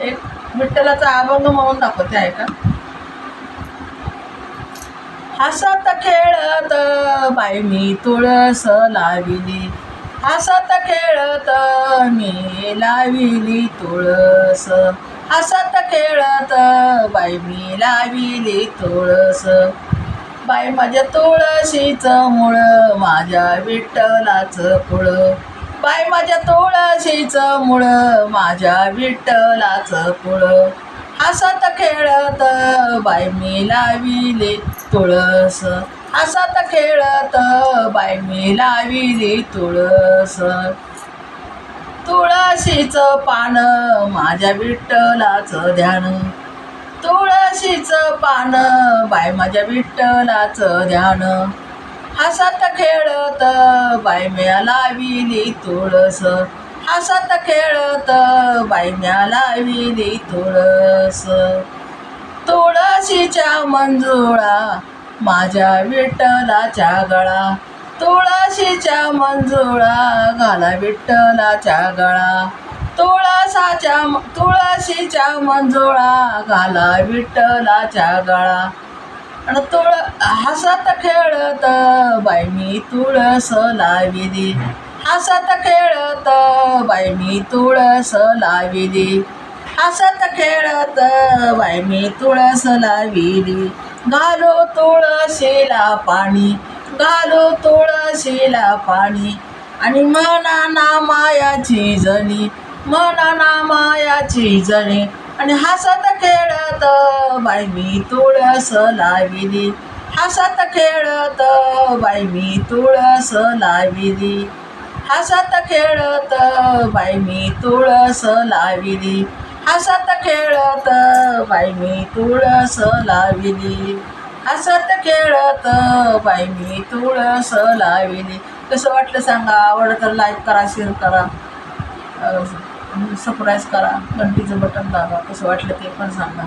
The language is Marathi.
एक विठ्ठलाचा अभंग म्हणून दाखवते आहे का? हसत खेळत बाई मी तुळस लाविली. हसत खेळत मी लाविली तुळस. हसत खेळत बाई मी लाविली तुळस. बाई माझ्या तुळशीचं मुळं माझ्या विठ्ठलाचं फुळं बाय माझ्या तुळशीचं मुळं माझ्या विठ्ठलाचं पुळ हसत खेळत बाय मी लाविले तुळस. हसत खेळत बाय मी लाविली तुळस. तुळशीचं पान माझ्या विठ्ठलाचं ध्यान. तुळशीचं पान बाय माझ्या विठ्ठलाचं ध्यान. हसत खेळत बाय म्या लाविली तुळस हसत खेळत बाय म्या लाविली तुळस तुळशीच्या मंजुळा माझ्या विठ्ठलाच्या गळा. तुळशीच्या मंजुळा घाला विठ्ठलाच्या गळा. तुळसाच्या तुळशीच्या मंजुळा घाला विठ्ठलाच्या गळा. आणि तुळ हसत खेळत बाई मी तुळस लाविली हसत खेळत बाई मी तुळस लाविली हसत खेळत बाई मी तुळस लाविली घालो तुळशीला पाणी घालो तुळशीला पाणी. आणि म्हणा ना मायाची जणी म्हणा ना मायाची जणी आणि हसत खेळत बाई मी तुळस लाविली. हसत खेळत बाई मी तुळस लाविली. हसत खेळत बाई मी तुळस लाविली. हसत खेळत बाई मी तुळस लाविली. हसत खेळत बाई मी तुळस लाविली. कसं वाटलं सांगा? आवडलं तर लाईक करा शेअर करा. सप्राईज करा. घंटीचं बटन दाबा. कसं वाटलं ते पण सांगा.